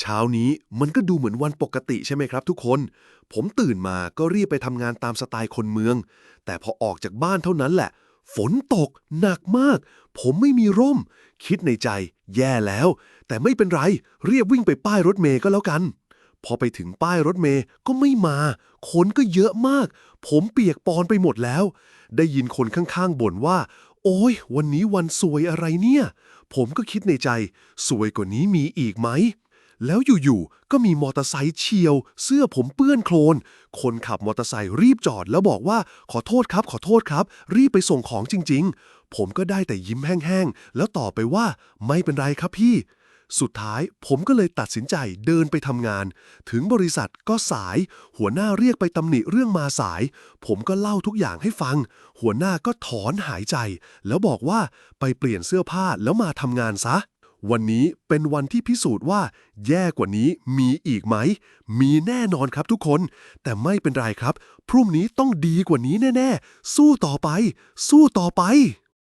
เช้านี้มันก็ดูเหมือนวันปกติใช่ไหมครับทุกคน ผมตื่นมาก็รีบไปทำงานตามสไตล์คนเมือง แต่พอออกจากบ้านเท่านั้นแหละ ฝนตกหนักมาก ผมไม่มีร่ม คิดในใจ แย่แล้ว แต่ไม่เป็นไร เรียบวิ่งไปป้ายรถเมย์ก็แล้วกัน พอไปถึงป้ายรถเมย์ก็ไม่มา คนก็เยอะมาก ผมเปียกปอนไปหมดแล้ว ได้ยินคนข้างๆบ่นว่า โอ้ยวันนี้วันสวยอะไรเนี่ย ผมก็คิดในใจ สวยกว่านี้มีอีกไหม แล้วอยู่ๆ ก็มีมอเตอร์ไซค์เฉียว เสื้อผมเปื้อนโคลน คนขับมอเตอร์ไซค์รีบจอดแล้วบอกว่าขอโทษครับ ขอโทษครับ รีบไปส่งของจริง ๆ ผมก็ได้แต่ยิ้มแห้งๆ แล้วตอบไปว่าไม่เป็นไรครับพี่ สุดท้ายผมก็เลยตัดสินใจเดินไปทำงาน ถึงบริษัทก็สาย หัวหน้าเรียกไปตำหนิเรื่องมาสาย ผมก็เล่าทุกอย่างให้ฟัง หัวหน้าก็ถอนหายใจ แล้วบอกว่าไปเปลี่ยนเสื้อผ้าแล้วมาทำงานซะ วันนี้เป็นวันที่พิสูจน์ว่า แย่กว่านี้มีอีกไหม มีแน่นอนครับทุกคน แต่ไม่เป็นไรครับ พรุ่งนี้ต้องดีกว่านี้แน่ ๆ สู้ต่อไป สู้ต่อไป